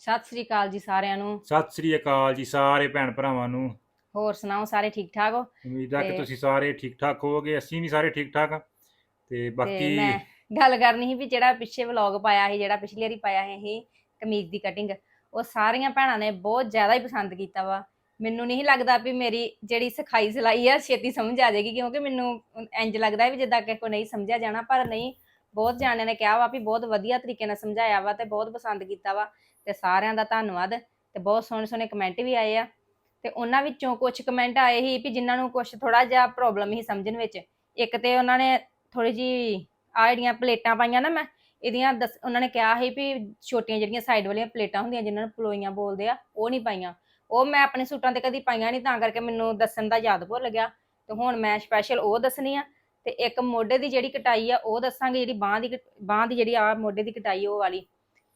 ਸਤਿ ਸ੍ਰੀ ਅਕਾਲ ਜੀ ਸਾਰਿਆਂ ਨੂੰ। ਸਤਿ ਸ੍ਰੀ ਅਕਾਲ ਜੀ ਸਾਰੇ ਭੈਣ ਭਰਾਵਾਂ ਨੂੰ। ਹੋਰ ਸੁਣਾਓ ਸਾਰੇ ਠੀਕ ਠਾਕ ਹੋ? ਉਮੀਦ ਹੈ ਕਿ ਤੇ- ਤੁਸੀਂ ਸਾਰੇ ਠੀਕ ਠਾਕ ਹੋਵੋਗੇ ਅਸੀਂ ਵੀ ਸਾਰੇ ਠੀਕ ਠਾਕ ਹਾਂ। ਤੇ ਤੇ ਬਾਕੀ ਮੈਂ ਗੱਲ ਕਰਨੀ ਸੀ ਵੀ ਜਿਹੜਾ ਪਿੱਛੇ ਵਲੌਗ ਪਾਇਆ ਸੀ ਜਿਹੜਾ ਪਿਛਲੀ ਵਾਰੀ ਪਾਇਆ ਸੀ ਅਸੀਂ ਕਮੀਜ਼ ਦੀ ਕਟਿੰਗ ਉਹ ਸਾਰੀਆਂ ਭੈਣਾਂ ਨੇ ਬਹੁਤ ਜ਼ਿਆਦਾ ਹੀ ਪਸੰਦ ਕੀਤਾ ਵਾ। ਮੈਨੂੰ ਨਹੀਂ ਲੱਗਦਾ ਵੀ ਮੇਰੀ ਜਿਹੜੀ ਸਿਖਾਈ ਸਿਲਾਈ ਆ ਛੇਤੀ ਸਮਝ ਆ ਜਾਏਗੀ ਕਿਉਂਕਿ ਮੈਨੂੰ ਇੰਜ ਲੱਗਦਾ ਵੀ ਜਿੱਦਾਂ ਕੋ ਨਹੀਂ ਸਮਝਿਆ ਜਾਣਾ ਪਰ ਨਹੀਂ ਬਹੁਤ ਜਾਣਿਆਂ ਨੇ ਕਿਹਾ ਵਾ ਵੀ ਬਹੁਤ ਵਧੀਆ ਤਰੀਕੇ ਨਾਲ ਸਮਝਾਇਆ ਵਾ ਤੇ ਬਹੁਤ ਪਸੰਦ ਕੀਤਾ ਵਾ। ਤੇ ਸਾਰਿਆਂ ਦਾ ਧੰਨਵਾਦ ਤੇ ਬਹੁਤ ਸੋਹਣੇ ਸੋਹਣੇ ਕਮੈਂਟ ਵੀ ਆਏ ਆ। ਤੇ ਉਹਨਾਂ ਵਿੱਚੋਂ ਕੁਝ ਕਮੈਂਟ ਆਏ ਸੀ ਵੀ ਜਿਨ੍ਹਾਂ ਨੂੰ ਕੁਝ ਥੋੜਾ ਜਿਹਾ ਪ੍ਰੋਬਲਮ ਹੀ ਸਮਝਣ ਵਿੱਚ। ਇੱਕ ਤੇ ਉਹਨਾਂ ਨੇ ਥੋੜੀ ਜੀ ਆ ਜਿਹੜੀਆਂ ਪਲੇਟਾਂ ਪਾਈਆਂ ਨਾ ਮੈਂ, ਇਹਦੀਆਂ ਦੱਸ- ਉਹਨਾਂ ਨੇ ਕਿਹਾ ਸੀ ਵੀ ਛੋਟੀਆਂ ਜਿਹੜੀਆਂ ਸਾਈਡ ਵਾਲੀਆਂ ਪਲੇਟਾਂ ਹੁੰਦੀਆਂ ਜਿਨ੍ਹਾਂ ਨੂੰ ਪਲੋਈਆਂ ਬੋਲਦੇ ਆ, ਉਹ ਨਹੀਂ ਪਾਈਆਂ। ਉਹ ਮੈਂ ਆਪਣੇ ਸੂਟਾਂ ਤੇ ਕਦੀ ਪਾਈਆਂ ਨਹੀਂ ਤਾਂ ਕਰਕੇ ਮੈਨੂੰ ਦੱਸਣ ਦਾ ਯਾਦ ਭੁੱਲ ਗਿਆ। ਤੇ ਹੁਣ ਮੈਂ ਸਪੈਸ਼ਲ ਉਹ ਦੱਸਣੀ ਆ ਤੇ ਇੱਕ ਮੋਢੇ ਦੀ ਜਿਹੜੀ ਕਟਾਈ ਆ ਉਹ ਦੱਸਾਂਗੇ ਜਿਹੜੀ ਬਾਹ ਦੀ ਬਾਹ ਦੀ ਜਿਹੜੀ ਆ ਮੋਢੇ ਦੀ ਕਟਾਈ ਉਹ ਵਾਲੀ।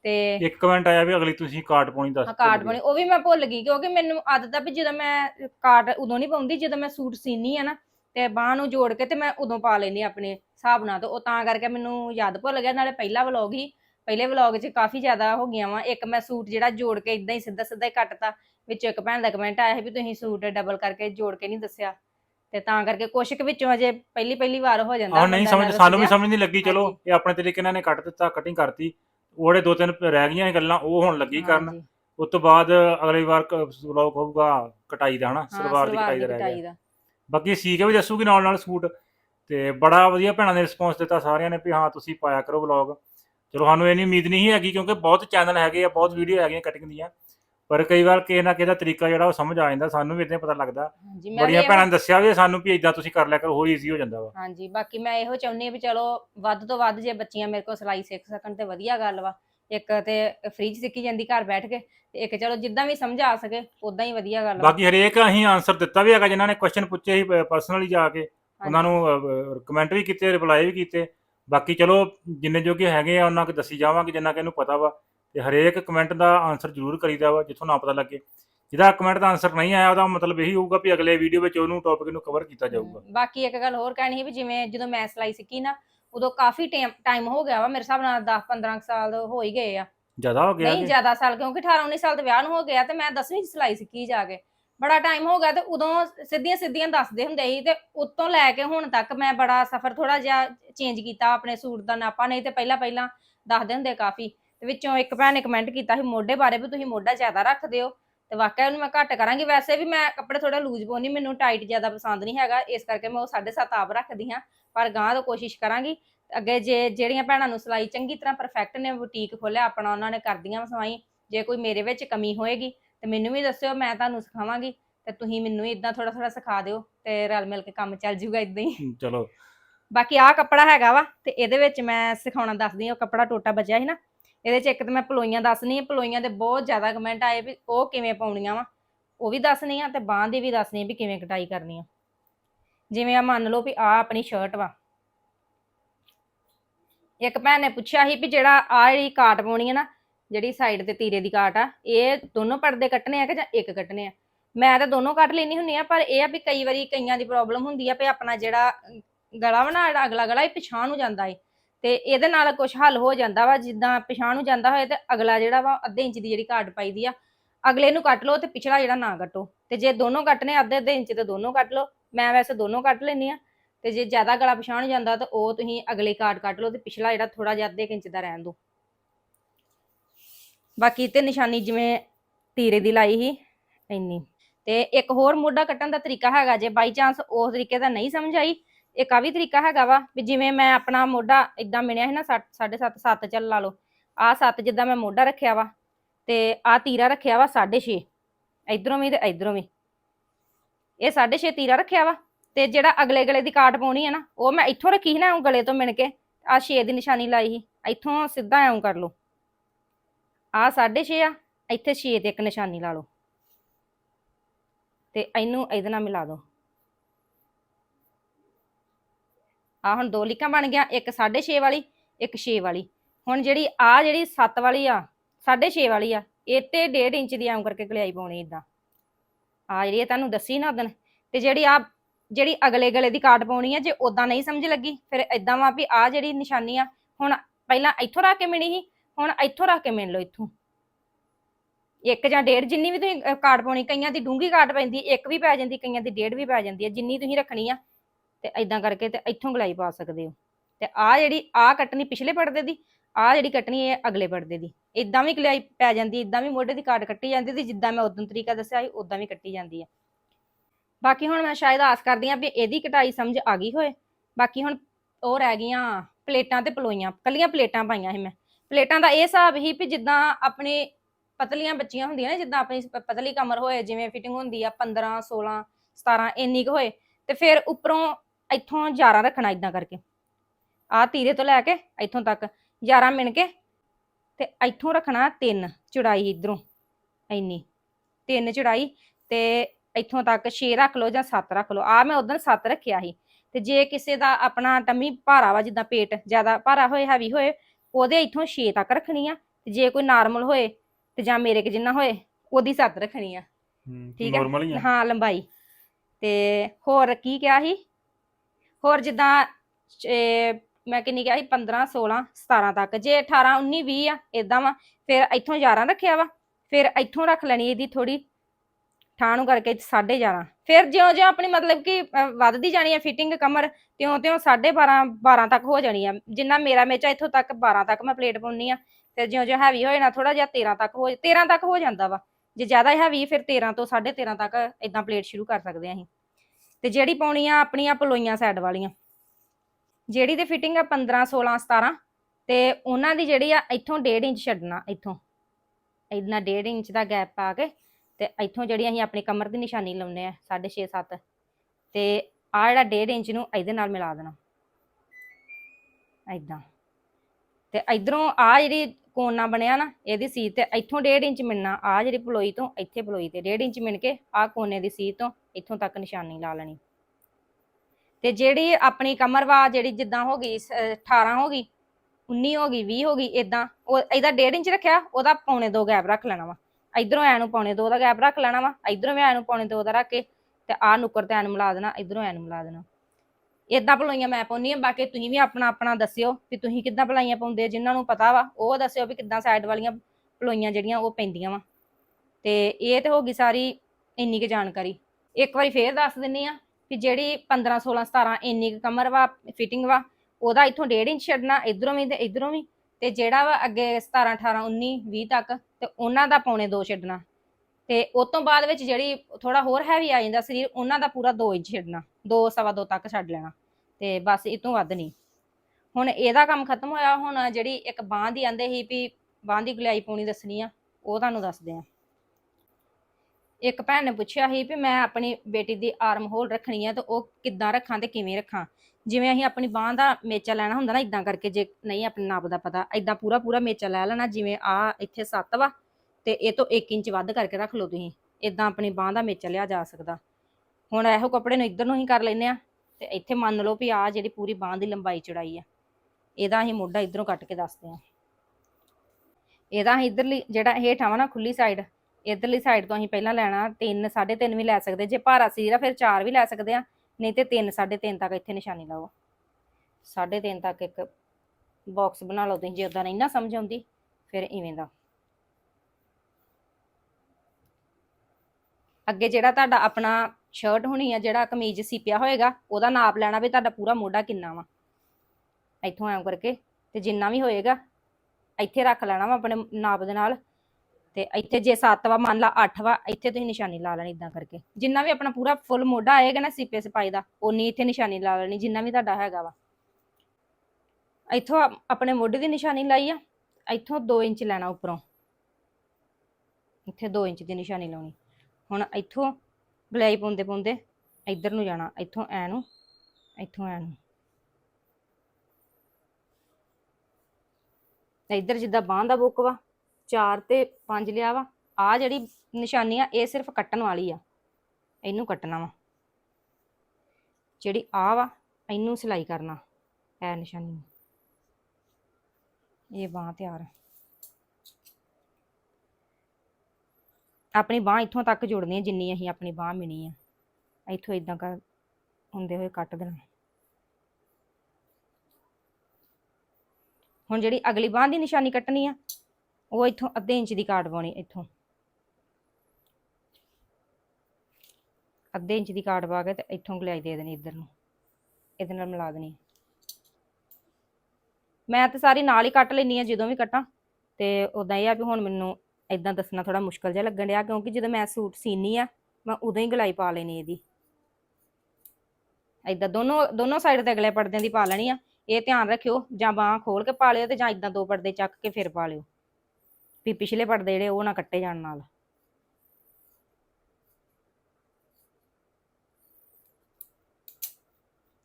ਤੇ ਇੱਕ ਕਮੈਂਟ ਆਇਆ ਵੀ ਅਗਲੀ ਤੁਸੀਂ ਕਾਰਡ ਪਾਉਣੀ ਦੱਸ ਹਾਂ ਕਾਰਡ ਬਣੀ ਉਹ ਵੀ ਮੈਂ ਭੁੱਲ ਗਈ ਕਿਉਂਕਿ ਮੈਨੂੰ ਆਦਤ ਆ ਵੀ ਜਦੋਂ ਮੈਂ ਕਾਰਡ ਉਦੋਂ ਨਹੀਂ ਪਾਉਂਦੀ ਜਦੋਂ ਮੈਂ ਸੂਟ ਸੀਨੀ ਆ ਨਾ ਤੇ ਬਾਹ ਨੂੰ ਜੋੜ ਕੇ ਤੇ ਮੈਂ ਉਦੋਂ ਪਾ ਲੈਣੀ ਆਪਣੇ ਹਿਸਾਬ ਨਾਲ ਤੇ ਉਹ ਤਾਂ ਕਰਕੇ ਮੈਨੂੰ ਯਾਦ ਭੁੱਲ ਗਿਆ ਨਾਲੇ ਪਹਿਲਾ ਵਲੌਗ ਹੀ ਪਹਿਲੇ ਵਲੌਗ 'ਚ ਕਾਫੀ ਜ਼ਿਆਦਾ ਹੋ ਗਈਆਂ ਵਾ। ਇੱਕ ਮੈਂ ਸੂਟ ਜਿਹੜਾ ਜੋੜ ਕੇ ਇਦਾਂ ਹੀ ਸਿੱਧਾ ਸਿੱਧਾ ਹੀ ਕੱਟਤਾ ਵਿੱਚ ਇੱਕ ਭੈਣ ਦਾ ਕਮੈਂਟ ਆਇਆ ਸੀ ਵੀ ਤੁਸੀਂ ਸੂਟ ਡਬਲ ਕਰਕੇ ਜੋੜ ਕੇ ਨਹੀਂ ਦੱਸਿਆ। ਤੇ ਤਾਂ ਕਰਕੇ ਕੁਛ ਕੁ ਵਿੱਚੋਂ ਅਜੇ ਪਹਿਲੀ ਪਹਿਲੀ ਵਾਰ ਹੋ ਜਾਂਦਾ ਆਹ ਨਹੀਂ ਬੰਦਾ ਸਮਝ nervous ਸਾਨੂੰ ਵੀ ਜਿਹਾ। ਸਮਝ ਨਹੀਂ ਲੱਗੀ ਚਲੋ ਹਾਂਜੀ। ਇਹ ਆਪਣੇ ਤਰੀਕੇ ਨਾਲ ਨੇ ਕੱਟ ਦਿੱਤਾ ਕਟਿੰਗ ਕਰਤੀ। ਉਹੜੇ ਦੋ ਤਿੰਨ ਰਹਿ ਗਈਆਂ ਇਹ ਗੱਲਾਂ ਉਹ ਹੁਣ ਲੱਗੀ ਕਰਨ। ਹਾਂਜੀ। ਉਸ ਤੋਂ ਬਾਅਦ ਅਗਲੀ ਵਾਰ ਵਲੌਗ ਹੋਊਗਾ ਕਟਾਈ ਦਾ ਹਨਾ? ਹਾਂ, ਸਲਵਾਰ ਦੀ ਕਟਾਈ ਦਾ ਰਹਿ ਗਿਆ। ਦਾ। ਬਾਕੀ ਸੀ ਕੇ ਵੀ ਦੱਸੂਗੀ ਨਾਲ ਨਾਲ ਸੂਟ। ਤੇ ਬੜਾ ਵਧੀਆ ਭੈਣਾਂ ਨੇ ਰਿਸਪੌਂਸ ਦਿੱਤਾ ਸਾਰਿਆਂ ਨੇ ਵੀ ਹਾਂ ਤੁਸੀਂ ਪਾਇਆ ਕਰੋ ਵਲੌਗ ਚਲੋ ਸਾਨੂੰ ਇੰਨੀ ਉਮੀਦ ਨਹੀਂ ਹੈਗੀ ਕਿਉਂਕਿ ਬਹੁਤ ਚੈਨਲ ਹੈਗੇ ਆ ਬਹੁਤ ਵੀਡੀਓ ਹੈਗੀਆਂ ਕਟਿੰਗ ਦੀਆਂ। ਪਰ ਕਈ ਵਾਰ ਕਿਸੇ ਨਾ ਕਿਸੇ ਦਾ ਤਰੀਕਾ ਜਿਹੜਾ ਉਹ ਸਮਝ ਆ ਜਾਂਦਾ ਸਾਨੂੰ ਵੀ ਇਦਾਂ ਪਤਾ ਲੱਗਦਾ। ਹਾਂਜੀ ਮੈਂ ਵੀ ਬੜੀਆਂ ਭੈਣਾਂ ਨੇ ਦੱਸਿਆ ਵੀ ਸਾਨੂੰ ਵੀ ਇਦਾਂ ਤੁਸੀਂ ਕਰ ਲਿਆ ਕਰੋ ਹੋਰ ਈਜ਼ੀ ਹੋ ਜਾਂਦਾ ਵਾ। ਹਾਂਜੀ ਬਾਕੀ ਮੈਂ ਇਹੋ ਚਾਹੁੰਦੀ ਹਾਂ ਵੀ ਚਲੋ ਵੱਧ ਤੋਂ ਵੱਧ ਜੇ ਬੱਚੀਆਂ ਮੇਰੇ ਕੋਲ ਸਿਲਾਈ ਸਿੱਖ ਸਕਣ ਤੇ ਵਧੀਆ ਗੱਲ ਵਾ। ਇੱਕ ਤੇ ਫ੍ਰੀ ਚ ਸਿੱਖੀ ਜਾਂਦੀ ਘਰ ਬੈਠ ਕੇ ਤੇ ਇੱਕ ਚਲੋ ਜਿੱਦਾਂ ਵੀ ਸਮਝ ਆ ਸਕੇ ਉਦਾਂ ਹੀ ਵਧੀਆ ਗੱਲ ਵਾ। ਬਾਕੀ ਹਰੇਕ ਅਸੀਂ ਆਨਸਰ ਦਿੱਤਾ ਵੀ ਹੈਗਾ ਜਿਨ੍ਹਾਂ ਨੇ ਕੁਐਸਚਨ ਪੁੱਛੇ ਸੀ ਪਰਸਨਲੀ ਜਾ ਕੇ ਉਹਨਾਂ ਨੂੰ ਕਮੈਂਟ ਵੀ ਕੀਤੇ ਰਿਪਲਾਈ ਵੀ ਕੀਤੇ। ਬਾਕੀ ਚਲੋ ਜਿੰਨੇ ਜੋਗੇ ਹੈਗੇ ਆ ਉਹਨਾਂ ਕੋ ਦੱਸੀ ਜਾਵਾਂਗੇ ਜਿੰਨਾ ਕਿ ਇਹਨੂੰ ਪਤਾ ਵਾ। ਤੇ ਹਰੇਕ ਕਮੈਂਟ ਦਾ ਆਨਸਰ ਜ਼ਰੂਰ ਕਰੀਦਾ ਵਾ ਜਿੱਥੋਂ ਨਾ ਪਤਾ ਲੱਗੇ। ਜਿਹਦਾ ਕਮੈਂਟ ਦਾ ਆਨਸਰ ਨਹੀਂ ਆਇਆ ਉਹਦਾ ਮਤਲਬ ਇਹੀ ਹੋਊਗਾ ਵੀ ਅਗਲੇ ਵੀਡੀਓ ਵਿੱਚ ਉਹਨੂੰ ਟੌਪਿਕ ਨੂੰ ਕਵਰ ਕੀਤਾ ਜਾਊਗਾ। ਬਾਕੀ ਇੱਕ ਗੱਲ ਹੋਰ ਕਹਿਣੀ ਸੀ ਵੀ ਜਿਵੇਂ ਜਦੋਂ ਮੈਂ ਸਿਲਾਈ ਸਿੱਖੀ ਨਾ ਉਦੋਂ ਕਾਫੀ ਟਾਈਮ ਹੋ ਗਿਆ ਵਾ ਮੇਰੇ ਹਿਸਾਬ ਨਾਲ 10 15 ਸਾਲ ਹੋ ਹੀ ਗਏ ਆ। ਜ਼ਿਆਦਾ ਹੋ ਗਿਆ ਨਹੀਂ ਕਿ ਜ਼ਿਆਦਾ ਸਾਲ ਕਿਉਂਕਿ 18 19 ਸਾਲ ਦੇ ਵਿਆਹ ਨੂੰ ਹੋ ਗਿਆ ਤੇ ਮੈਂ 10ਵੀਂ ਚ ਸਿਲਾਈ ਸਿੱਖੀ ਜਾ ਕੇ। ਬੜਾ ਟਾਈਮ ਹੋ ਗਿਆ ਤੇ ਉਦੋਂ ਸਿੱਧੀਆਂ ਸਿੱਧੀਆਂ ਦੱਸਦੇ ਹੁੰਦੇ ਸੀ ਤੇ ਉਤੋਂ ਲੈ ਕੇ ਹੁਣ ਤੱਕ ਮੈਂ ਬੜਾ ਸਫ਼ਰ ਥੋੜਾ ਜਿਹਾ ਚੇਂਜ ਕੀਤਾ ਆਪਣੇ ਸੂਟ ਦਾ ਨਾਪਾ ਨਹੀਂ ਤੇ ਪਹਿਲਾਂ ਪਹਿਲਾਂ ਦੱਸਦੇ ਹੁੰਦੇ ਕਾਫੀ। ਤੇ ਵਿੱਚੋਂ ਇੱਕ ਭੈਣ ਨੇ ਕਮੈਂਟ ਕੀਤਾ ਸੀ ਮੋਢੇ ਬਾਰੇ ਵੀ ਤੁਸੀਂ ਮੋਢਾ ਜ਼ਿਆਦਾ ਰੱਖਦੇ ਹੋ ਤੇ ਵਾਕਿਆ ਉਹਨੂੰ ਮੈਂ ਘੱਟ ਕਰਾਂਗੀ। ਵੈਸੇ ਵੀ ਮੈਂ ਕੱਪੜੇ ਥੋੜਾ ਲੂਜ਼ ਪਾਉਣੀ ਮੈਨੂੰ ਟਾਈਟ ਜ਼ਿਆਦਾ ਪਸੰਦ ਨਹੀਂ ਹੈਗਾ। ਇਸ ਕਰਕੇ ਮੈਂ ਉਹ 7.5 ਆਪ ਰੱਖਦੀ ਹਾਂ ਪਰ ਗਾਂ ਤੋਂ ਕੋਸ਼ਿਸ਼ ਕਰਾਂਗੀ। ਅੱਗੇ ਜੇ ਜਿਹੜੀਆਂ ਭੈਣਾਂ ਨੂੰ ਸਿਲਾਈ ਚੰਗੀ ਤਰ੍ਹਾਂ ਪਰਫੈਕਟ ਨੇ ਬੁਟੀਕ ਖੋਲਿਆ ਆਪਣਾ ਉਹਨਾਂ ਨੇ ਕਰਦੀਆਂ ਸਵਾਈ ਜੇ ਕੋਈ ਮੇਰੇ ਵਿੱਚ ਕਮੀ ਹੋਏਗੀ ਤੇ ਮੈਨੂੰ ਵੀ ਦੱਸਿਓ ਮੈਂ ਤੁਹਾਨੂੰ ਸਿਖਾਵਾਂਗੀ। ਤੇ ਤੁਸੀਂ ਮੈਨੂੰ ਇਦਾਂ ਥੋੜਾ ਥੋੜਾ ਸਿਖਾ ਦਿਓ ਤੇ ਰਲ ਮਿਲ ਕੇ ਕੰਮ ਚੱਲ ਜੂਗਾ ਇਦਾਂ ਹੀ। ਚਲੋ। ਬਾਕੀ ਆਹ ਕੱਪੜਾ ਹੈਗਾ ਵਾ ਤੇ ਇਹਦੇ ਵਿੱਚ ਮੈਂ ਸਿਖਾਉਣਾ ਦੱਸਦੀ ਹਾਂ ਉਹ ਕੱਪੜਾ ਟੋਟਾ ਬਚਿਆ ਸੀ ਨਾ। ਇਹਦੇ ਚ ਇੱਕ ਤਾਂ ਮੈਂ ਪਲੋਈਆਂ ਦੱਸਣੀ ਆ ਪਲੋਈਆਂ ਦੇ ਬਹੁਤ ਜ਼ਿਆਦਾ ਕਮੈਂਟ ਆਏ ਵੀ ਉਹ ਕਿਵੇਂ ਪਾਉਣੀਆਂ ਵਾ। ਉਹ ਵੀ ਦੱਸਣੀ ਆ ਤੇ ਬਾਂਹ ਦੀ ਵੀ ਦੱਸਣੀ ਆ ਵੀ ਕਿਵੇਂ ਕਟਾਈ ਕਰਨੀ ਆ। ਜਿਵੇਂ ਆ ਮੰਨ ਲਓ ਵੀ ਆ ਆਪਣੀ ਸ਼ਰਟ ਵਾ। ਇੱਕ ਭੈਣ ਨੇ ਪੁੱਛਿਆ ਸੀ ਵੀ ਜਿਹੜਾ ਆ ਜਿਹੜੀ ਕਾਟ ਪਾਉਣੀ ਹੈ ਨਾ, ਜਿਹੜੀ ਸਾਈਡ ਤੇ ਤੀਰੇ ਦੀ ਕਾਟ ਆ, ਇਹ ਦੋਨੋਂ ਪਰਦੇ ਕੱਟਣੇ ਆ ਕਿ ਜਾਂ ਇੱਕ ਕੱਟਣੇ ਆ? ਮੈਂ ਤਾਂ ਦੋਨੋਂ ਕੱਟ ਲੈਣੀ ਹੁੰਨੀ ਆ ਪਰ ਇਹ ਆ ਵੀ ਕਈ ਵਾਰੀ ਕਈਆਂ ਦੀ ਪ੍ਰੋਬਲਮ ਹੁੰਦੀ ਆ ਵੀ ਆਪਣਾ ਜਿਹੜਾ ਗਲਾ ਵਾ ਨਾ ਅਗਲਾ ਗਲਾ, ਇਹ ਪਛਾਣ ਹੋ ਜਾਂਦਾ ਏ। ਤੇ ਇਹਦੇ ਨਾਲ ਕੁਝ ਹੱਲ ਹੋ ਜਾਂਦਾ ਵਾ, ਜਿੱਦਾਂ ਪਿਛਾਂ ਨੂੰ ਜਾਂਦਾ ਹੋਏ ਤੇ ਅਗਲਾ ਜਿਹੜਾ ਵਾ ਅੱਧੇ ਇੰਚ ਦੀ ਜਿਹੜੀ ਕਾਟ ਪਾਈਦੀ ਆ, ਅਗਲੇ ਨੂੰ ਕੱਟ ਲਓ ਤੇ ਪਿਛਲਾ ਜਿਹੜਾ ਨਾ ਕੱਟੋ। ਤੇ ਜੇ ਦੋਨੋਂ ਕੱਟਨੇ ਅੱਧੇ ਅੱਧੇ ਇੰਚ ਤੇ ਦੋਨੋਂ ਕੱਟ ਲਓ, ਮੈਂ ਵੈਸੇ ਦੋਨੋਂ ਕੱਟ ਲੈਣੀ ਆ, ਤੇ ਜੇ ਜ਼ਿਆਦਾ ਗਲਾ ਪਿਛਾਂ ਜਾਂਦਾ ਤਾਂ ਉਹ ਤੁਸੀਂ ਅਗਲੇ ਕਾਟ ਕੱਟ ਲਓ ਤੇ ਪਿਛਲਾ ਜਿਹੜਾ ਥੋੜਾ ਜਿਹਾ ਅੱਧੇ ਕੁ ਇੰਚ ਦਾ ਰਹਿਣ ਦਿਓ ਬਾਕੀ ਤੇ ਨਿਸ਼ਾਨੀ ਜਿਵੇਂ ਤੀਰੇ ਦੀ ਲਾਈ ਸੀ, ਇੰਨੀ। ਤੇ ਇੱਕ ਹੋਰ ਮੋਢਾ ਕੱਟਣ ਦਾ ਤਰੀਕਾ ਹੈਗਾ, ਜੇ ਬਾਈ ਚਾਂਸ ਉਸ ਤਰੀਕੇ ਦਾ ਨਹੀਂ ਸਮਝ ਆਈ ਇੱਕ ਆ ਵੀ ਤਰੀਕਾ ਹੈਗਾ ਵਾ ਵੀ ਜਿਵੇਂ ਮੈਂ ਆਪਣਾ ਮੋਢਾ ਇਦਾਂ ਮਿਣਿਆ ਸੀ ਨਾ 7 7.5 7 ਚੱਲ ਲਾ ਲਓ। ਆ 7 ਜਿੱਦਾਂ ਮੈਂ ਮੋਢਾ ਰੱਖਿਆ ਵਾ ਤੇ ਆ ਤੀਰਾ ਰੱਖਿਆ ਵਾ 6.5 ਇਧਰੋਂ ਵੀ ਤੇ ਇਧਰੋਂ ਵੀ। ਇਹ 6.5 ਤੀਰਾ ਰੱਖਿਆ ਵਾ ਤੇ ਜਿਹੜਾ ਅਗਲੇ ਗਲੇ ਦੀ ਕਾਟ ਪਾਉਣੀ ਹੈ ਨਾ, ਉਹ ਮੈਂ ਇੱਥੋਂ ਰੱਖੀ ਸੀ ਨਾ ਉਹ ਗਲੇ ਤੋਂ ਮਿਣ ਕੇ ਆ 6 ਦੀ ਨਿਸ਼ਾਨੀ ਲਾਈ ਸੀ। ਇੱਥੋਂ ਸਿੱਧਾ ਐਂ ਕਰ ਲਓ। ਆ 6.5 ਆ, ਇੱਥੇ 6 ਤੇ ਇੱਕ ਨਿਸ਼ਾਨੀ ਲਾ ਲਓ। ਤੇ ਇਹਨੂੰ ਇਹਦੇ ਨਾਲ ਮਿਲਾ ਦਿਓ। ਆ ਹੁਣ ਦੋ ਲੀਕਾਂ ਬਣ ਗਿਆ, ਇੱਕ 6.5 ਵਾਲੀ, ਇੱਕ 6 ਵਾਲੀ। ਹੁਣ ਜਿਹੜੀ ਆ ਜਿਹੜੀ 7 ਵਾਲੀ ਆ 6.5 ਵਾਲੀ ਆ, ਇਹ ਤੇ 1.5 ਇੰਚ ਦੀ ਐਂ ਕਰਕੇ ਗਲਿਆਈ ਪਾਉਣੀ ਇਦਾਂ ਆ ਜਿਹੜੀ ਇਹ ਤੁਹਾਨੂੰ ਦੱਸੀ ਨਾ ਉਦਣ ਤੇ ਜਿਹੜੀ ਆ, ਜਿਹੜੀ ਅਗਲੇ ਗਲੇ ਦੀ ਕਾਟ ਪਾਉਣੀ ਆ, ਜੇ ਉਦਾਂ ਨਹੀਂ ਸਮਝ ਲੱਗੀ, ਫਿਰ ਇਦਾਂ ਵਾ ਵੀ ਆ ਜਿਹੜੀ ਨਿਸ਼ਾਨੀ ਆ, ਹੁਣ ਪਹਿਲਾਂ ਇੱਥੋਂ ਰੱਖ ਕੇ ਮਿਣੀ ਸੀ, ਹੁਣ ਇੱਥੋਂ ਰੱਖ ਕੇ ਮਿਣ ਲਓ ਇੱਥੋਂ। ਇੱਕ ਜਾਂ ਡੇਢ ਜਿੰਨੀ ਵੀ ਤੁਸੀਂ ਕਾਟ ਪਾਉਣੀ, ਕਈਆਂ ਦੀ ਡੂੰਗੀ ਕਾਟ ਪੈਂਦੀ, ਇੱਕ ਵੀ ਪੈ ਜਾਂਦੀ, ਕਈਆਂ ਦੀ ਡੇਢ ਵੀ ਪੈ ਜਾਂਦੀ ਹੈ ਜਿੰਨੀ ਤੁਸੀਂ ਰੱਖਣੀ ਆ ਤੇ ਐਦਾਂ ਕਰਕੇ ਤੇ ਇੱਥੋਂ ਗਲਾਈ ਪਾ ਸਕਦੇ ਹੋ। ਤੇ ਆ ਜਿਹੜੀ, ਆ ਕੱਟਣੀ ਪਿਛਲੇ ਪਰਦੇ ਦੀ, ਆ ਜਿਹੜੀ ਕੱਟਣੀ ਇਹ ਅਗਲੇ ਪਰਦੇ ਦੀ। ਇਦਾਂ ਵੀ ਗਲਾਈ ਪੈ ਜਾਂਦੀ ਇਦਾਂ ਵੀ ਮੋਢੇ ਦੀ ਕਾਟ ਕੱਟੀ ਜਾਂਦੀ ਤੇ ਜਿੱਦਾਂ ਮੈਂ ਉਦੋਂ ਤਰੀਕਾ ਦੱਸਿਆ ਸੀ ਉਦਾਂ ਵੀ ਕੱਟੀ ਜਾਂਦੀ ਹੈ ਬਾਕੀ ਹੁਣ ਮੈਂ ਸ਼ਾਇਦ ਆਸ ਕਰਦੀ ਆ ਵੀ ਇਹਦੀ ਕਟਾਈ ਸਮਝ ਆ ਗਈ ਹੋਏ। ਬਾਕੀ ਹੁਣ ਉਹ ਰਹਿ ਗਈਆਂ ਪਲੇਟਾਂ ਤੇ ਪਲੋਈਆਂ, ਕੱਲੀਆਂ ਪਲੇਟਾਂ ਪਾਈਆਂ ਸੀ ਮੈਂ। ਪਲੇਟਾਂ ਦਾ ਇਹ ਹਿਸਾਬ ਹੀ ਵੀ ਜਿੱਦਾਂ ਆਪਣੇ ਪਤਲੀਆਂ ਬੱਚੀਆਂ ਹੁੰਦੀਆਂ ਨੇ, ਜਿੱਦਾਂ ਆਪਣੀ ਪਤਲੀ ਕਮਰ ਹੋਏ, ਜਿਵੇਂ ਫਿਟਿੰਗ ਹੁੰਦੀ ਆ 15 16 17 ਇੰਨੀ ਕੁ ਹੋਏ। ਤੇ ਫਿਰ ਉੱਪਰੋਂ ਇੱਥੋਂ 11 ਰੱਖਣਾ ਇਦਾਂ ਕਰਕੇ। ਆਹ ਤੀਰੇ ਤੋਂ ਲੈ ਕੇ ਇੱਥੋਂ ਤੱਕ 11 ਮਿਣ ਕੇ ਤੇ ਇੱਥੋਂ ਰੱਖਣਾ 3 ਚੌੜਾਈ ਇਧਰੋਂ ਇੰਨੀ। 3 ਚੌੜਾਈ ਤੇ ਇੱਥੋਂ ਤੱਕ 6 ਰੱਖ ਲਓ ਜਾਂ 7 ਰੱਖ ਲਓ। ਆ ਮੈਂ ਉਦੋਂ 7 ਰੱਖਿਆ ਸੀ ਤੇ ਜੇ ਕਿਸੇ ਦਾ ਆਪਣਾ ਟੰਮੀ ਭਾਰਾ ਵਾ ਜਿੱਦਾਂ ਪੇਟ ਜ਼ਿਆਦਾ ਭਾਰਾ ਹੋਏ ਹੈਵੀ ਹੋਏ ਉਹਦੇ ਇੱਥੋਂ 6 ਤੱਕ ਰੱਖਣੀ ਆ ਤੇ ਜੇ ਕੋਈ ਨਾਰਮਲ ਹੋਏ ਤੇ ਜਾਂ ਮੇਰੇ ਕਿ ਜਿੰਨਾ ਹੋਏ ਉਹਦੀ 7 ਰੱਖਣੀ ਆ। ਠੀਕ ਹੈ ਆ? ਹਾਂ ਲੰਬਾਈ। ਤੇ ਹੋਰ ਕੀ ਕਿਹਾ ਸੀ? ਹੋਰ ਜਿੱਦਾਂ, ਇਹ, ਮੈਂ ਕਿੰਨੀ ਕਿਹਾ ਸੀ? 15 16 17 ਤੱਕ। ਜੇ 18 19 20 ਆ ਇਦਾਂ ਵਾ, ਫਿਰ ਇੱਥੋਂ 11 ਰੱਖਿਆ ਵਾ। ਫਿਰ ਇੱਥੋਂ ਰੱਖ ਲੈਣੀ ਇਹਦੀ ਥੋੜੀ ਠਾਹ ਨੂੰ ਕਰਕੇ 11.5 ਫਿਰ ਜਿਉਂ ਜਿਉਂ ਆਪਣੀ ਮਤਲਬ ਕਿ ਵੱਧਦੀ ਜਾਣੀ ਹੈ ਫਿਟਿੰਗ ਕਮਰ ਤਿਉਂ ਤਿਉਂ 12.5 12 ਤੱਕ ਹੋ ਜਾਣੀ ਆ। ਜਿੰਨਾ ਮੇਰਾ ਮੇਚਾ ਇੱਥੋਂ ਤੱਕ 12 ਤੱਕ ਮੈਂ ਪਲੇਟ ਪਾਉਣੀ ਆ। ਫਿਰ ਜਿਉਂ ਜਿਉਂ ਹੈਵੀ ਹੋ ਜਾਣਾ ਥੋੜਾ ਜਿਹਾ 13 ਤੱਕ ਹੋ 13 ਤੱਕ ਹੋ ਜਾਂਦਾ ਵਾ। ਜੇ ਜ਼ਿਆਦਾ ਹੈਵੀ ਫਿਰ 13 ਤੋਂ 13.5 ਤੱਕ ਇਦਾਂ ਪਲੇਟ ਸ਼ੁਰੂ ਕਰ ਸਕਦੇ ਹਾਂ ਅਸੀਂ। ਤੇ ਜਿਹੜੀ ਪਾਉਣੀ ਆ ਆਪਣੀਆਂ ਪਲੋਈਆਂ ਸਾਈਡ ਵਾਲੀਆਂ। ਜਿਹੜੀ ਤੇ ਫਿਟਿੰਗ ਆ 15 16 17 ਤੇ ਉਹਨਾਂ ਦੀ ਜਿਹੜੀ ਆ ਇੱਥੋਂ 1.5 ਇੰਚ ਛੱਡਣਾ, ਇੱਥੋਂ। ਇੰਨਾ 1.5 ਇੰਚ ਦਾ ਗੈਪ ਪਾ ਕੇ ਤੇ ਇੱਥੋਂ ਜਿਹੜੀ ਅਸੀਂ ਆਪਣੀ ਕਮਰ ਦੀ ਨਿਸ਼ਾਨੀ ਲਾਉਨੇ ਆ 6.5 7 ਤੇ ਆ ਜਿਹੜਾ 1.5 ਇੰਚ ਨੂੰ ਇਹਦੇ ਨਾਲ ਮਿਲਾ ਦੇਣਾ। ਏਦਾਂ। ਤੇ ਇਧਰੋਂ ਆ ਜਿਹੜੀ ਕੋਨਾ ਬਣਿਆ ਨਾ, ਇਹਦੀ ਸੀ ਤੇ ਇੱਥੋਂ 1.5 ਇੰਚ ਮਿਲਣਾ ਆ ਜਿਹੜੀ ਪਲੋਈ ਤੋਂ ਇੱਥੇ ਪਲੋਈ ਤੇ 1.5 ਇੰਚ ਮਿਣ ਕੇ ਆ ਕੋਨੇ ਦੀ ਸੀ ਤੋਂ ਇੱਥੋਂ ਤੱਕ ਨਿਸ਼ਾਨੀ ਲਾ ਲੈਣੀ। ਤੇ ਜਿਹੜੀ ਆਪਣੀ ਕਮਰ ਵਾ ਜਿਹੜੀ ਜਿੱਦਾਂ ਹੋ ਗਈ, ਸ- ਅਹ 18 ਹੋ ਗਈ 19 ਹੋ ਗਈ 20 ਹੋ ਗਈ ਇਦਾਂ ਉਹ ਇਹਦਾ 1.5 ਇੰਚ ਰੱਖਿਆ, ਉਹਦਾ ਪੌਣੇ 2 ਗੈਪ ਰੱਖ ਲੈਣਾ ਵਾ। ਇਧਰੋਂ ਐ ਨੂੰ ਪੌਣੇ 2 ਦਾ ਗੈਪ ਰੱਖ ਲੈਣਾ ਵਾ, ਇਧਰੋਂ ਵੀ ਐ ਨੂੰ ਪੌਣੇ 2 ਦਾ ਰੱਖ ਕੇ ਤੇ ਆ ਨੁੱਕਰ ਤੇ ਐ ਨੂੰ ਮਿਲਾ ਦੇਣਾ, ਇਧਰੋਂ ਐ ਨੂੰ ਮਿਲਾ ਦੇਣਾ। ਇਦਾਂ ਪਲਾਈਆਂ ਮੈਂ ਪਾਉਣੀ ਆ ਬਾਕੀ ਤੁਸੀਂ ਵੀ ਆਪਣਾ ਆਪਣਾ ਦੱਸਿਓ ਵੀ ਤੁਸੀਂ ਕਿੱਦਾਂ ਪਲਾਈਆਂ ਪਾਉਂਦੇ ਜਿਨ੍ਹਾਂ ਨੂੰ ਪਤਾ ਵਾ, ਉਹ ਦੱਸਿਓ ਵੀ ਕਿੱਦਾਂ ਸਾਈਡ ਵਾਲੀਆਂ ਪਲੋਈਆਂ ਜਿਹੜੀਆਂ ਉਹ ਪੈਂਦੀਆਂ ਵਾ। ਤੇ ਇਹ ਤੇ ਹੋ ਗਈ ਸਾਰੀ ਇੰਨੀ ਕੁ ਜਾਣਕਾਰੀ। ਇੱਕ ਵਾਰੀ ਫੇਰ ਦੱਸ ਦਿੰਨੀ ਆ ਕਿ ਜਿਹੜੀ 15 16 17 ਇੰਨੀ ਕੁ ਕਮਰ ਵਾ ਫਿਟਿੰਗ ਵਾ, ਉਹਦਾ ਇੱਥੋਂ 1.5 ਇੰਚ ਛੱਡਣਾ, ਇਧਰੋਂ ਵੀ ਤੇ ਇਧਰੋਂ ਵੀ। ਤੇ ਜਿਹੜਾ ਵਾ ਅੱਗੇ 17 18 19 20 ਤੱਕ, ਤੇ ਉਹਨਾਂ ਦਾ ਪੌਣੇ 2 ਛੱਡਣਾ। ਤੇ ਉਸ ਤੋਂ ਬਾਅਦ ਵਿੱਚ ਜਿਹੜੀ ਥੋੜਾ ਹੋਰ ਹੈਵੀ ਆ ਜਾਂਦਾ ਸਰੀਰ, ਉਹਨਾਂ ਦਾ ਪੂਰਾ 2 ਇੰਚ ਛੱਡਣਾ 2 ਸਵਾ 2 ਤੱਕ ਛੱਡ ਲੈਣਾ। ਤੇ ਬਸ ਇਹ ਤੋਂ ਵੱਧ ਨਹੀਂ ਹੁਣ ਇਹਦਾ ਕੰਮ ਖਤਮ ਹੋਇਆ, ਹੁਣ ਜਿਹੜੀ ਇੱਕ ਬਾਂਹ ਦੀ ਆਂਦੇ ਸੀ ਵੀ ਬਾਂਹ ਦੀ ਗੁਲਾਈ ਪਾਉਣੀ ਦੱਸਣੀ ਆ, ਉਹ ਤੁਹਾਨੂੰ ਦੱਸਦੇ ਆ। ਇੱਕ ਭੈਣ ਨੇ ਪੁੱਛਿਆ ਸੀ ਵੀ ਮੈਂ ਆਪਣੀ ਬੇਟੀ ਦੀ ਆਰਮ ਹੋਲ ਰੱਖਣੀ ਹੈ ਤਾਂ ਉਹ ਕਿੱਦਾਂ ਰੱਖਾਂ ਤੇ ਕਿਵੇਂ ਰੱਖਾਂ। ਜਿਵੇਂ ਅਸੀਂ ਆਪਣੀ ਬਾਂਹ ਦਾ ਮੇਚਾ ਲੈਣਾ ਹੁੰਦਾ ਨਾ ਇਦਾਂ ਕਰਕੇ ਜੇ ਨਹੀਂ ਆਪਣੇ ਨਾਪ ਦਾ ਪਤਾ ਇਦਾਂ ਪੂਰਾ ਪੂਰਾ ਮੇਚਾ ਲੈ ਲੈਣਾ, ਜਿਵੇਂ ਆ ਇੱਥੇ 7 ਵਾ, ਤੇ ਇਹ ਤੋਂ 1 ਇੰਚ ਵੱਧ ਕਰਕੇ ਰੱਖ ਲਓ ਤੁਸੀਂ। ਇਦਾਂ ਆਪਣੀ ਬਾਂਹ ਦਾ ਮੇਚਾ ਲਿਆ ਜਾ ਸਕਦਾ। ਹੁਣ ਇਹੋ ਕੱਪੜੇ ਨੂੰ ਇੱਧਰ ਨੂੰ ਹੀ ਕਰ ਲੈਨੇ ਆ ਤੇ ਇੱਥੇ ਮੰਨ ਲਓ ਵੀ ਆ ਜਿਹੜੀ ਪੂਰੀ ਬਾਂਹ ਦੀ ਲੰਬਾਈ ਚੌੜਾਈ ਆ, ਇਹਦਾ ਅਸੀਂ ਮੋਢਾ ਇਧਰੋਂ ਕੱਟ ਕੇ ਦੱਸਦੇ ਆ ਇਹਦਾ ਅਸੀਂ ਇਧਰਲੀ ਜਿਹੜਾ ਹੇਠਾਂ ਵਾ ਨਾ ਖੁੱਲੀ ਸਾਈਡ ਇਧਰਲੀ ਸਾਈਡ ਤੋਂ ਅਸੀਂ ਪਹਿਲਾਂ ਲੈਣਾ 3 3.5 ਵੀ ਲੈ ਸਕਦੇ। ਜੇ ਭਾਰਾ ਸਰੀਰ ਆ ਫਿਰ 4 ਵੀ ਲੈ ਸਕਦੇ ਆ, ਨਹੀਂ ਤੇ 3 3.5 ਤੱਕ ਇੱਥੇ ਨਿਸ਼ਾਨੀ ਲਾਓ। 3.5 ਤੱਕ ਇੱਕ ਬਾਕਸ ਬਣਾ ਲਓ ਤੁਸੀਂ, ਜੇ ਉਦਾਂ ਨਹੀਂ ਨਾ ਸਮਝ ਆਉਂਦੀ, ਫਿਰ ਇਵੇਂ ਦਾ। ਅੱਗੇ ਜਿਹੜਾ ਤੁਹਾਡਾ ਆਪਣਾ ਸ਼ਰਟ ਹੋਣੀ ਆ, ਜਿਹੜਾ ਕਮੀਜ਼ ਸੀਪਿਆ ਹੋਏਗਾ, ਉਹਦਾ ਨਾਪ ਲੈਣਾ ਵੀ ਤੁਹਾਡਾ ਪੂਰਾ ਮੋਢਾ ਕਿੰਨਾ ਵਾ। ਇੱਥੋਂ ਐਂ ਕਰਕੇ, ਤੇ ਜਿੰਨਾ ਵੀ ਹੋਏਗਾ, ਇੱਥੇ ਰੱਖ ਲੈਣਾ ਵਾ ਆਪਣੇ ਨਾਪ ਦੇ ਨਾਲ। ਤੇ ਇੱਥੇ ਜੇ 7 ਵਾ, ਮੰਨ ਲਾ 8 ਵਾ, ਇੱਥੇ ਤੁਸੀਂ ਨਿਸ਼ਾਨੀ ਲਾ ਲੈਣੀ ਇਦਾਂ ਕਰਕੇ। ਜਿੰਨਾ ਵੀ ਆਪਣਾ ਪੂਰਾ ਫੁੱਲ ਮੋਢਾ ਆਏਗਾ ਨਾ ਸੀਪੇ ਸਪਾਈ ਦਾ ਉਨੀ ਇੱਥੇ ਨਿਸ਼ਾਨੀ ਲਾ ਲੈਣੀ, ਜਿੰਨਾ ਵੀ ਤੁਹਾਡਾ ਹੈਗਾ ਵਾ। ਇੱਥੋਂ ਆਪਣੇ ਮੋਢੇ ਦੀ ਨਿਸ਼ਾਨੀ ਲਾਈ ਆ, ਇੱਥੋਂ 2 ਇੰਚ ਲੈਣਾ ਉੱਪਰੋਂ। ਇੱਥੇ 2 ਇੰਚ ਦੀ ਨਿਸ਼ਾਨੀ ਲਾਉਣੀ। ਹੁਣ ਇੱਥੋਂ ਗਲਾਈ ਪਾਉਂਦੇ ਪਾਉਂਦੇ ਇੱਧਰ ਨੂੰ ਜਾਣਾ, ਇੱਥੋਂ ਐ ਨੂੰ, ਇੱਥੋਂ ਐ ਨੂੰ। ਇੱਧਰ ਜਿੱਦਾਂ ਬਾਂਹ ਦਾ ਬੁੱਕ ਵਾ 4 ਤੇ 5 ਲਿਆ ਵਾ। ਆ ਜਿਹੜੀ ਨਿਸ਼ਾਨੀ ਆ, ਇਹ ਸਿਰਫ ਕੱਟਣ ਵਾਲੀ ਆ। ਇਹਨੂੰ ਕੱਟਣਾ ਵਾ। ਜਿਹੜੀ ਆ ਵਾ, ਇਹਨੂੰ ਸਿਲਾਈ ਕਰਨਾ। ਐ ਨਿਸ਼ਾਨੀ ਇਹ ਬਾਂਹ ਤਿਆਰ। ਆਪਣੀ ਬਾਂਹ ਇੱਥੋਂ ਤੱਕ ਜੋੜਨੀ ਹੈ ਜਿੰਨੀ ਅਸੀਂ ਆਪਣੀ ਬਾਂਹ ਮਿਣੀ ਆ। ਇੱਥੋਂ ਇਦਾਂ ਕਰ, ਹੁੰਦੇ ਹੋਏ ਕੱਟ ਦੇਣਾ। ਹੁਣ ਜਿਹੜੀ ਅਗਲੀ ਬਾਂਹ ਦੀ ਨਿਸ਼ਾਨੀ ਕੱਟਣੀ ਆ ਉਹ ਇੱਥੋਂ ਅੱਧੇ ਇੰਚ ਦੀ ਕਾਟ ਪਾਉਣੀ ਇੱਥੋਂ। ਅੱਧੇ ਇੰਚ ਦੀ ਕਾਟ ਪਾ ਕੇ ਤੇ ਇੱਥੋਂ ਗਲਾਈ ਦੇ ਦੇਣੀ ਇੱਧਰ ਨੂੰ। ਇਹਦੇ ਨਾਲ ਮਿਲਾ ਦੇਣੀ। ਮੈਂ ਤਾਂ ਸਾਰੀ ਨਾਲ ਹੀ ਕੱਟ ਲੈਣੀ ਆ ਜਦੋਂ ਵੀ ਕੱਟਾਂ। ਤੇ ਉਦਾਂ ਇਹ ਆ ਵੀ ਹੁਣ ਮੈਨੂੰ ਇਦਾਂ ਦੱਸਣਾ ਥੋੜਾ ਮੁਸ਼ਕਲ ਜਿਹਾ ਲੱਗਣ ਡਿਆ, ਕਿਉਂਕਿ ਜਦੋਂ ਮੈਂ ਸੂਟ ਸੀਨੀ ਆ, ਮੈਂ ਉਦੋਂ ਹੀ ਗਲਾਈ ਪਾ ਲੈਣੀ ਇਹਦੀ। ਇਦਾਂ ਦੋਨੋਂ ਦੋਨੋਂ ਸਾਈਡ ਤੇ ਅਗਲੇ ਪਰਦਿਆਂ ਦੀ ਪਾ ਲੈਣੀ ਆ। ਇਹ ਧਿਆਨ ਰੱਖਿਓ, ਜਾਂ ਬਾਹ ਖੋਲ ਕੇ ਪਾ ਲਿਓ ਤੇ ਜਾਂ ਇਦਾਂ ਦੋ ਪਰਦੇ ਚੱਕ ਕੇ ਫਿਰ ਪਾ ਲਿਓ। ਵੀ ਪਿਛਲੇ ਪਰਦੇ ਜਿਹੜੇ ਉਹ ਨਾ ਕੱਟੇ ਜਾਣ ਨਾਲ।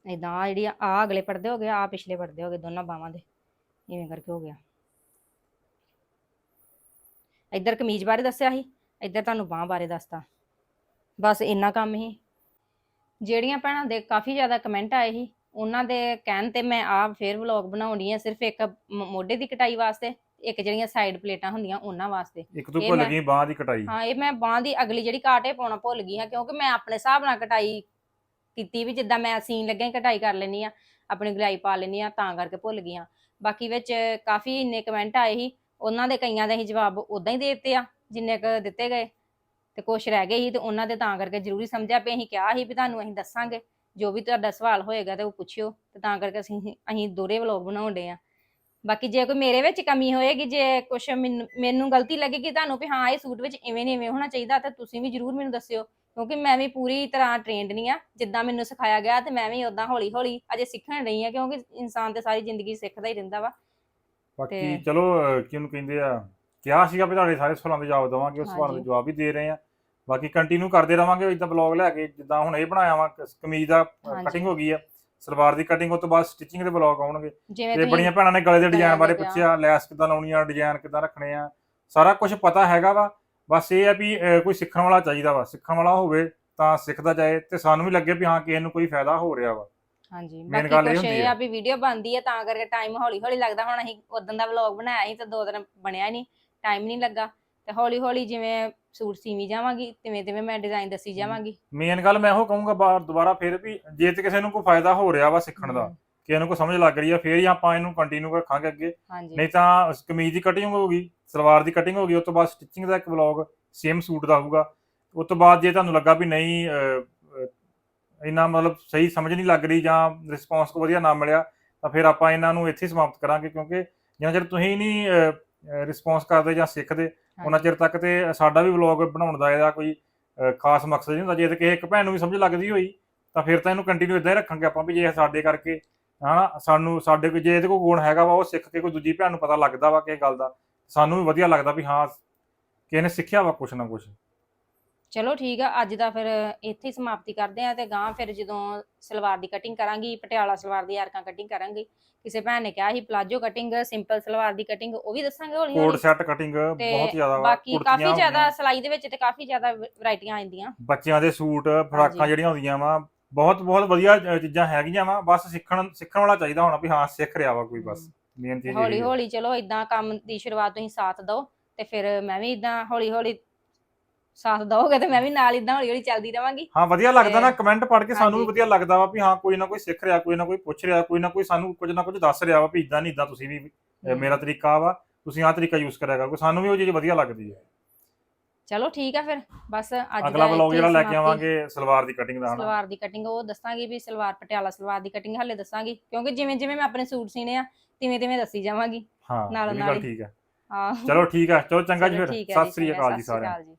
ਇਦਾਂ ਆ ਜਿਹੜੀ ਆ ਅਗਲੇ ਪਰਦੇ ਹੋ ਗਏ ਆ ਪਿਛਲੇ ਪਰਦੇ ਹੋ ਗਏ ਦੋਨਾਂ ਬਾਹਾਂ ਦੇ। ਇਵੇਂ ਕਰਕੇ ਹੋ ਗਿਆ। ਇੱਧਰ ਕਮੀਜ਼ ਬਾਰੇ ਦੱਸਿਆ ਸੀ, ਇੱਧਰ ਤੁਹਾਨੂੰ ਬਾਹ ਬਾਰੇ ਦੱਸਤਾ ਬਸ ਇੰਨਾ ਕੰਮ ਹੀ। ਜਿਹੜੀਆਂ ਭੈਣਾਂ ਦੇ ਕਾਫੀ ਜ਼ਿਆਦਾ ਕਮੈਂਟ ਆਏ ਸੀ, ਉਹਨਾਂ ਦੇ ਕਹਿਣ ਤੇ ਮੈਂ ਆਪ ਫੇਰ ਵਲੌਗ ਬਣਾਉਣੀ ਹੈ, ਸਿਰਫ ਇੱਕ ਮ- ਮੋਢੇ ਦੀ ਕਟਾਈ ਵਾਸਤੇ। ਇੱਕ ਜਿਹੜੀਆਂ ਸਾਈਡ ਪਲੇਟਾਂ ਹੁੰਦੀਆਂ ਉਹਨਾਂ ਵਾਸਤੇ। ਇੱਕ ਤੂੰ ਇਹ ਭੁੱਲ ਮੈਂ- ਗਈ ਬਾਹ ਦੀ ਕਟਾਈ। ਹਾਂ ਇਹ ਮੈਂ ਬਾਂਹ ਦੀ ਅਗਲੀ ਜਿਹੜੀ ਕਾਟੇ ਪਾਉਣਾ ਭੁੱਲ ਗਈ ਹਾਂ ਕਿਉਂਕਿ ਮੈਂ ਆਪਣੇ ਹਿਸਾਬ ਨਾਲ ਕਟਾਈ ਕੀਤੀ ਵੀ ਜਿੱਦਾਂ ਮੈਂ ਸੀਨ ਲੱਗਿਆ ਹੀ ਕਟਾਈ ਕਰ ਲੈਣੀ ਆ ਆਪਣੀ ਗਲਾਈ ਪਾ ਲੈਣੀ ਆ ਤਾਂ ਕਰਕੇ ਭੁੱਲ ਗਈ ਹਾਂ। ਬਾਕੀ ਵਿੱਚ ਕਾਫੀ ਇੰਨੇ ਕਮੈਂਟ ਆਏ ਸੀ ਉਹਨਾਂ ਦੇ ਕਈਆਂ ਦੇ ਅਸੀਂ ਜਵਾਬ ਉਦਾਂ ਹੀ ਦੇ ਦਿੱਤੇ ਆ ਜਿੰਨੇ ਕ ਦਿੱਤੇ ਗਏ ਤੇ ਕੁਝ ਰਹਿ ਗਏ ਸੀ ਤੇ ਉਹਨਾਂ ਦੇ ਤਾਂ ਕਰਕੇ ਜ਼ਰੂਰੀ ਸਮਝਿਆ ਵੀ ਅਸੀਂ ਕਿਹਾ ਸੀ ਵੀ ਤੁਹਾਨੂੰ ਅਸੀਂ ਦੱਸਾਂਗੇ ਜੋ ਵੀ ਤੁਹਾਡਾ ਸਵਾਲ ਹੋਏਗਾ ਤੇ ਉਹ ਪੁੱਛਿਓ ਤੇ ਤਾਂ ਕਰਕੇ ਅਸੀਂ ਅਸੀਂ ਦੋਰੇ ਵਲੋਗ ਬਣਾਉਂਦੇ ਆ ਬਾਕੀ ਜੇ ਕੋਈ ਮੇਰੇ ਵਿੱਚ ਕਮੀ ਹੋਏਗੀ ਜੇ ਕੁਝ ਮੈਨੂੰ ਮੈਨੂੰ ਗਲਤੀ ਲੱਗੇਗੀ ਤੁਹਾਨੂੰ ਵੀ ਹਾਂ ਇਹ ਸੂਟ ਵਿੱਚ ਇਵੇਂ ਨਹੀਂ ਇਵੇਂ ਹੋਣਾ ਚਾਹੀਦਾ ਤਾਂ ਤੁਸੀਂ ਵੀ ਜਰੂਰ ਮੈਨੂੰ ਦੱਸਿਓ ਕਿਉਂਕਿ ਮੈਂ ਵੀ ਪੂਰੀ ਤਰ੍ਹਾਂ ਟ੍ਰੇਨਡ ਨਹੀਂ ਆ ਜਿੱਦਾਂ ਮੈਨੂੰ ਸਿਖਾਇਆ ਗਿਆ ਤੇ ਮੈਂ ਵੀ ਉਦਾਂ ਹੌਲੀ ਹੌਲੀ ਅਜੇ ਸਿੱਖਣ ਰਹੀ ਆ ਕਿਉਂਕਿ ਇਨਸਾਨ ਤੇ ਸਾਰੀ ਜ਼ਿੰਦਗੀ ਸਿੱਖਦਾ ਹੀ ਰਹਿੰਦਾ ਵਾ ਬਾਕੀ ਤੇ- ਚਲੋ ਅਹ, ਕੀ ਉਹਨੂੰ ਕਹਿੰਦੇ ਆ ਕਿਹਾ ਸੀਗਾ ਵੀ ਤੁਹਾਡੇ ਸਾਰੇ ਸਵਾਲਾਂ ਦੇ ਜਵਾਬ ਦਵਾਂਗੇ ਉਸ ਸਵਾਲਾਂ ਦੇ ਹਾਂਜੀ। ਜਵਾਬ ਵੀ ਦੇ ਰਹੇ ਆ ਬਾਕੀ ਕੰਟੀਨਿਊ ਕਰਦੇ ਰਵਾਂਗੇ ਇਦਾਂ ਬਲੌਗ ਲੈ ਕੇ ਜਿੱਦਾਂ ਹੁਣ ਇਹ ਬਣਾਇਆ ਵਾ ਕਮੀਜ਼ ਦਾ ਹਾਂਜੀ। ਕਟਿੰਗ ਹੋ ਗਈ ਆ ਸਲਵਾਰ ਦੀ ਕਟਿੰਗ ਉਸ ਤੋਂ ਬਾਅਦ ਸਟਿਚਿੰਗ ਦੇ ਬਲੌਗ ਆਉਣਗੇ। ਜਿਵੇਂ ਤੇ ਬੜੀਆਂ ਭੈਣਾਂ ਨੇ ਗਲੇ ਦੇ ਡਿਜ਼ਾਈਨ ਬਾਰੇ ਪੁੱਛਿਆ ਲੈਸ ਕਿੱਦਾਂ ਲਾਉਣੀ ਆ ਡਿਜ਼ਾਈਨ ਕਿੱਦਾਂ ਰੱਖਣੇ ਆ। ਸਾਰਾ ਕੁਝ ਪਤਾ ਹੈਗਾ ਵਾ ਬਸ ਇਹ ਆ ਵੀ ਕੋਈ ਸਿੱਖਣ ਵਾਲਾ ਚਾਹੀਦਾ ਵਾ। ਸਿੱਖਣ ਵਾਲਾ ਹੋਵੇ ਤਾਂ ਸਿੱਖਦਾ ਜਾਏ ਤੇ ਸਾਨੂੰ ਵੀ ਲੱਗੇ ਵੀ ਹਾਂ ਕਿਸੇ ਨੂੰ ਕੋਈ ਫਾਇਦਾ ਹੋ ਰਿਹਾ ਵਾ। ਹਾਂਜੀ ਬਾਕੀ ਕੁਛ ਇਹ ਆ। ਆ। ਵੀ ਵੀਡੀਓ ਬਣਦੀ ਹੈ ਤਾਂ ਕਰਕੇ ਟਾਈਮ ਹੌਲੀ ਹੌਲੀ ਲੱਗਦਾ। ਹੁਣ ਅਸੀਂ ਉਦੋਂ ਦਾ ਵਲੌਗ ਬਣਾਇਆ ਸੀ ਤੇ ਦੋ ਦਿਨ ਬਣਿਆ ਨਹੀਂ ਟਾਈਮ ਨਹੀਂ ਲੱਗਾ। ਤੇ ਹੌਲੀ ਹੌਲੀ ਜਿਵੇਂ ਸੂਟ ਸੀਵੀ ਜਾਵਾਂਗੀ ਤਿਵੇਂ ਤਿਵੇਂ ਮੈਂ ਡਿਜ਼ਾਈਨ ਦੱਸੀ ਜਾਵਾਂਗੀ। ਮੇਨ ਗੱਲ ਮੈਂ ਇਹੋ ਕਹੂੰਗਾ ਬਾਰ ਦੁਬਾਰਾ ਫਿਰ ਵੀ ਜੇ ਤੇ ਕਿਸੇ ਨੂੰ ਕੋਈ ਫਾਇਦਾ ਹੋ ਰਿਹਾ ਵਾ ਸਿੱਖਣ ਦਾ ਹਮ, ਕਿਸੇ ਨੂੰ ਕੋਈ ਸਮਝ ਲੱਗ ਰਹੀ ਆ ਫੇਰ ਹੀ ਆਪਾਂ ਇਹਨੂੰ ਕੰਟੀਨਿਊ ਰੱਖਾਂਗੇ ਅੱਗੇ। ਹਾਂਜੀ। ਨਹੀਂ ਤਾਂ ਕਮੀਜ਼ ਦੀ ਕਟਿੰਗ ਹੋਊਗੀ ਸਲਵਾਰ ਦੀ ਕਟਿੰਗ ਹੋਊਗੀ ਉਸ ਤੋਂ ਬਾਅਦ ਸਟਿਚਿੰਗ ਦਾ ਇੱਕ ਵਲੌਗ ਸੇਮ ਸੂਟ ਦਾ ਹੋਊਗਾ। ਉਸ ਤੋਂ ਬਾਅਦ ਜੇ ਤੁਹਾਨੂੰ ਲੱਗਾ ਵੀ ਨਹੀਂ ਅਹ, ਅਹ, ਇੰਨਾ ਮਤਲਬ ਸਹੀ ਸਮਝ ਨਹੀਂ ਲੱਗ ਰਹੀ ਜਾਂ ਰਿਸਪੌਂਸ ਕੋ ਵਧੀਆ ਨਾ ਮਿਲਿਆ ਤਾਂ ਫਿਰ ਆਪਾਂ ਇਹਨਾਂ ਨੂੰ ਇੱਥੇ ਹੀ ਸਮਾਪਤ ਕਰਾਂਗੇ ਕਿਉਂਕਿ ਜਿੰਨਾ ਚਿਰ ਤੁਸੀਂ ਨਹੀਂ ਰਿਸਪੌਂਸ ਕਰਦੇ ਜਾਂ ਸਿੱਖਦੇ ਉਹਨਾਂ ਚਿਰ ਤੱਕ ਤੇ ਸਾਡਾ ਵੀ ਵਲੌਗ ਬਣਾਉਣ ਦਾ ਇਹਦਾ ਕੋਈ ਖਾਸ ਮਕਸਦ ਨਹੀਂ ਹੁੰਦਾ। ਜੇ ਤੇ ਕਿਸੇ ਇੱਕ ਭੈਣ ਨੂੰ ਵੀ ਸਮਝ ਲੱਗਦੀ ਹੋਈ ਤਾਂ ਫਿਰ ਤਾਂ ਇਹਨੂੰ ਕੰਟੀਨਿਊ ਇਦਾਂ ਹੀ ਰੱਖਾਂਗੇ ਆਪਾਂ ਵੀ ਜੇ ਸਾਡੇ ਕਰਕੇ ਹਨਾ ਸਾਨੂੰ ਸਾਡੇ ਕੋਈ ਜੇ ਇਹਦੇ ਕੋਲ ਗੁਣ ਹੈਗਾ ਵਾ ਉਹ ਸਿੱਖ ਕੇ ਕੋਈ ਦੂਜੀ ਭੈਣ ਨੂੰ ਪਤਾ ਲੱਗਦਾ ਵਾ ਕਿ ਇਹ ਗੱਲ ਦਾ ਸਾਨੂੰ ਵੀ ਵਧੀਆ ਲੱਗਦਾ ਵੀ ਹਾਂ ਕਿਸੇ ਨੇ ਸਿੱਖਿਆ ਵਾ ਕੁਛ ਨਾ ਕੁਛ। ਚਲੋ ਠੀਕ ਆ ਅੱਜ ਦਾ ਫਿਰ ਇੱਥੇ ਹੀ ਸਮਾਪਤੀ ਕਰਦੇ ਆ ਤੇ ਗਾਂ ਫਿਰ ਜਦੋਂ ਸਲਵਾਰ ਦੀ ਕਟਿੰਗ ਕਰਾਂਗੀ ਪਟਿਆਲਾ ਸਲਵਾਰ ਦੀ ਆਰਕਾਂ ਕਟਿੰਗ ਕਰਾਂਗੀ। ਕਿਸੇ ਭੈਣ ਨੇ ਕਿਹਾ ਸੀ ਪਲਾਜੋ ਕਟਿੰਗ ਸਿੰਪਲ ਸਲਵਾਰ ਦੀ ਕਟਿੰਗ ਉਹ ਵੀ ਦੱਸਾਂਗੇ ਹੌਲੀ ਹੌਲੀ? ਸੈੱਟ ਕਟਿੰਗ ਤੇ ਬਹੁਤ ਜ਼ਿਆਦਾ ਵਾ ਬਾਕੀ ਕੁੜਤੀਆਂ ਕਾਫੀ ਜ਼ਿਆਦਾ ਹੁੰਦੀਆਂ, ਸਿਲਾਈ ਦੇ ਵਿੱਚ ਤੇ ਕਾਫੀ ਜ਼ਿਆਦਾ ਵੈਰਾਈਟੀਆਂ ਆ ਜਾਂਦੀਆਂ। ਬੱਚਿਆਂ ਦੇ ਸੂਟ ਫਰਾਕਾਂ ਹਾਂਜੀ। ਜਿਹੜੀਆਂ ਹੁੰਦੀਆਂ ਵਾ ਬਹੁਤ ਬਹੁਤ ਵਧੀਆ ਅ, ਚੀਜ਼ਾਂ ਹੈਗੀਆਂ ਵਾ ਬਸ ਸਿੱਖਣ ਸਿੱਖਣ ਵਾਲਾ ਚਾਹੀਦਾ ਹੋਣਾ ਵੀ ਹਾਂ ਸਿੱਖ ਰਿਹਾ ਵਾ ਕੋਈ ਬਸ ਮੇਨ ਚੀਜ਼ ਹੌਲੀ ਹੌਲੀ ਚਲੋ ਇਦਾਂ ਕੰਮ ਦੀ ਸ਼ੁਰੂਆਤ ਤੁਸੀਂ ਸਾਥ ਦਿਓ ਤੇ ਫਿਰ ਮੈਂ ਵੀ ਇਦਾਂ ਹੌਲੀ ਹੌਲੀ ਸਾਥ ਦਓਗੇ ਤੇ ਮੈਂ ਵੀ ਨਾਲ ਇਦਾਂ ਹੌਲੀ ਹੌਲੀ ਚੱਲਦੀ ਰਵਾਂਗੀ। ਹਾਂ ਵਧੀਆ ਲੱਗਦਾ ਨਾ ਕਮੈਂਟ ਪੜ੍ਹ ਕੇ ਸਾਨੂੰ ਵੀ। ਵਧੀਆ ਲੱਗਦਾ ਵਾ ਵੀ ਹਾਂ ਕੋਈ ਨਾ ਕੋਈ ਸਿੱਖ ਰਿਹਾ ਕੋਈ ਨਾ ਕੋਈ ਪੁੱਛ ਰਿਹਾ ਕੋਈ ਨਾ ਕੋਈ ਸਾਨੂੰ ਕੁਝ ਨਾ ਕੁਝ ਦੱਸ ਰਿਹਾ ਵਾ ਵੀ ਇਦਾਂ ਨਹੀਂ ਇਦਾਂ ਤੁਸੀਂ ਵੀ ਮੇਰਾ ਤਰੀਕਾ ਵਾ ਤੁਸੀਂ ਆਹ ਤਰੀਕਾ ਯੂਜ਼ ਕਰਿਆ ਕਰੋ ਸਾਨੂੰ ਵੀ ਉਹ ਚੀਜ਼ ਵਧੀਆ ਲੱਗਦੀ ਹੈ ਚਲੋ ਠੀਕ ਆ ਫਿਰ ਬਸ ਅੱਜ ਅਗਲਾ ਦਾ ਵਲੌਗ ਇੱਥੇ ਜਿਹੜਾ ਲੈ ਕੇ ਸਮਾਪਤੀ। ਆਵਾਂਗੇ ਸਲਵਾਰ ਦੀ ਕਟਿੰਗ ਦਾ ਹਨਾ। ਸਲਵਾਰ ਦੀ ਕਟਿੰਗ ਉਹ ਦੱਸਾਂਗੀ ਵੀ ਸਲਵਾਰ ਪਟਿਆਲਾ ਸਲਵਾਰ ਦੀ ਕਟਿੰਗ ਹਲੇ ਦੱਸਾਂਗੀ ਕਿਉਂਕਿ ਜਿਵੇਂ ਜਿਵੇਂ ਮੈਂ ਆਪਣੇ ਸੂਟ ਸੀਨੇ ਆ ਤਿਵੇਂ ਤਿਵੇਂ ਦੱਸੀ ਜਾਵਾਂਗੀ। ਹਾਂ ਨਾਲੋਂ ਇਹ ਵੀ ਨਾਲ ਗੱਲ ਹੀ। ਠੀਕ ਹੈ ਹਾਂ। ਚਲੋ ਠੀਕ ਹੈ ਚਲੋ ਚੰਗਾ ਜੀ ਚਲੋ ਫਿਰ ਠੀਕ ਹੈ ਸਤਿ ਸ੍ਰੀ ਅਕਾਲ ਜੀ ਸਾਰਿਆਂ ਨੂੰ। ਅਕਾਲ ਜੀ।